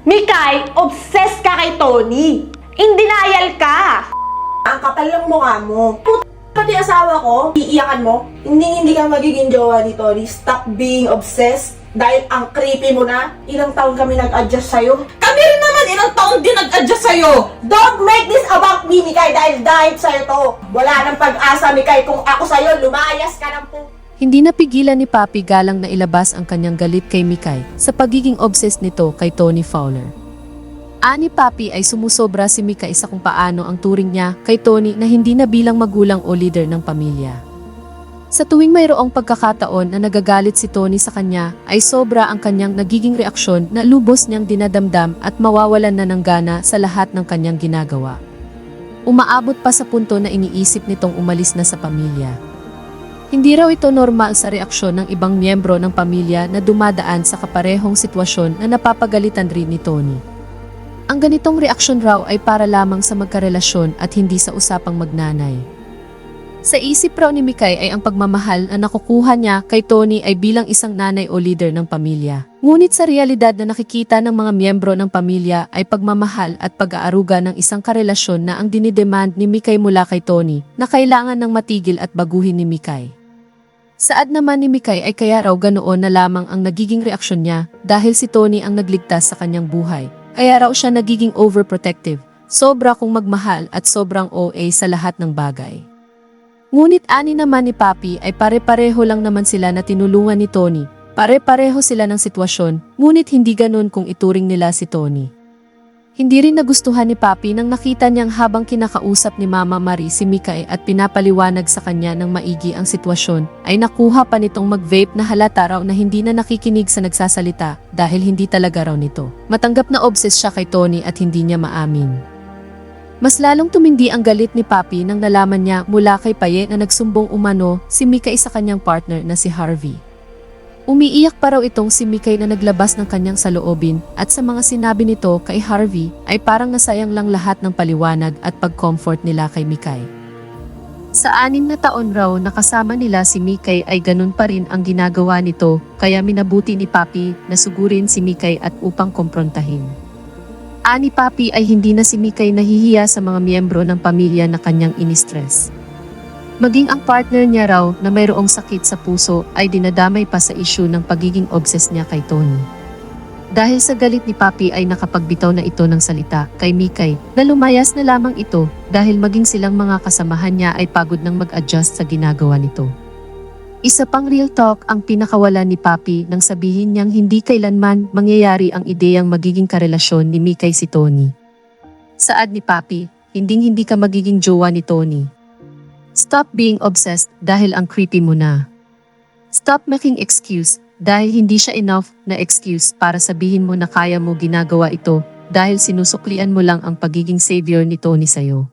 Mikay, obsessed ka kay Tony. In denial ka. Ang kapal ng mukha mo. Puta, pati asawa ko, iiyakan mo. Hindi hindi ka magiging jowa ni Tony. Stop being obsessed. Dahil ang creepy mo na, ilang taon kami nag-adjust sa'yo. Kami rin naman ilang taon din nag-adjust sa'yo. Don't make this about me, Mikay, dahil dahil sa'yo to. Wala nang pag-asa, Mikay. Kung ako sa'yo, lumayas ka ng po. Hindi napigilan ni Papi galang na ilabas ang kanyang galit kay Mikay sa pagiging obsessed nito kay Tony Fowler. Ani Papi ay sumusobra si Mikay sa kung paano ang turing niya kay Tony na hindi na bilang magulang o leader ng pamilya. Sa tuwing mayroong pagkakataon na nagagalit si Tony sa kanya, ay sobra ang kanyang nagiging reaksyon na lubos niyang dinadamdam at mawawalan na ng gana sa lahat ng kanyang ginagawa. Umaabot pa sa punto na iniisip nitong umalis na sa pamilya. Hindi raw ito normal sa reaksyon ng ibang miyembro ng pamilya na dumadaan sa kaparehong sitwasyon na napapagalitan rin ni Tony. Ang ganitong reaksyon raw ay para lamang sa magkarelasyon at hindi sa usapang magnanay. Sa isip raw ni Mikay ay ang pagmamahal na nakukuha niya kay Tony ay bilang isang nanay o leader ng pamilya. Ngunit sa realidad na nakikita ng mga miyembro ng pamilya ay pagmamahal at pag-aaruga ng isang karelasyon na ang dinidemand ni Mikay mula kay Tony na kailangan ng matigil at baguhin ni Mikay. Saad naman ni Mikay ay kaya raw ganoon na lamang ang nagiging reaksyon niya dahil si Tony ang nagligtas sa kanyang buhay. Kaya raw siya nagiging overprotective, sobra kong magmahal at sobrang OA sa lahat ng bagay. Ngunit ani naman ni Papi ay pare-pareho lang naman sila na tinulungan ni Tony. Pare-pareho sila ng sitwasyon, ngunit hindi ganun kung ituring nila si Tony. Hindi rin nagustuhan ni Papi nang nakita niyang habang kinakausap ni Mama Marie si Mikay at pinapaliwanag sa kanya ng maigi ang sitwasyon, ay nakuha pa nitong mag-vape na halata raw na hindi na nakikinig sa nagsasalita dahil hindi talaga raw nito. Matanggap na obsessed siya kay Tony at hindi niya maamin. Mas lalong tumindi ang galit ni Papi nang nalaman niya mula kay Paye na nagsumbong umano si Mikay sa kanyang partner na si Harvey. Umiiyak pa raw itong si Mikay na naglabas ng kanyang saloobin at sa mga sinabi nito kay Harvey ay parang nasayang lang lahat ng paliwanag at pag-comfort nila kay Mikay. Sa anim na taon raw na kasama nila si Mikay ay ganun pa rin ang ginagawa nito kaya minabuti ni Papi na sugurin si Mikay at upang komprontahin. Ani Papi ay hindi na si Mikay nahihiya sa mga miyembro ng pamilya na kanyang inistress. Maging ang partner niya raw na mayroong sakit sa puso ay dinadamay pa sa issue ng pagiging obsessed niya kay Tony. Dahil sa galit ni Papi ay nakapagbitaw na ito ng salita kay Mikay na lumayas na lamang ito dahil maging silang mga kasamahan niya ay pagod ng mag-adjust sa ginagawa nito. Isa pang real talk ang pinakawalan ni Papi nang sabihin niyang hindi kailanman mangyayari ang ideyang magiging karelasyon ni Mikay si Tony. Saad ni Papi, hinding hindi ka magiging jowa ni Tony. Stop being obsessed dahil ang creepy mo na. Stop making excuse dahil hindi siya enough na excuse para sabihin mo na kaya mo ginagawa ito dahil sinusuklian mo lang ang pagiging savior ni Tony sa'yo.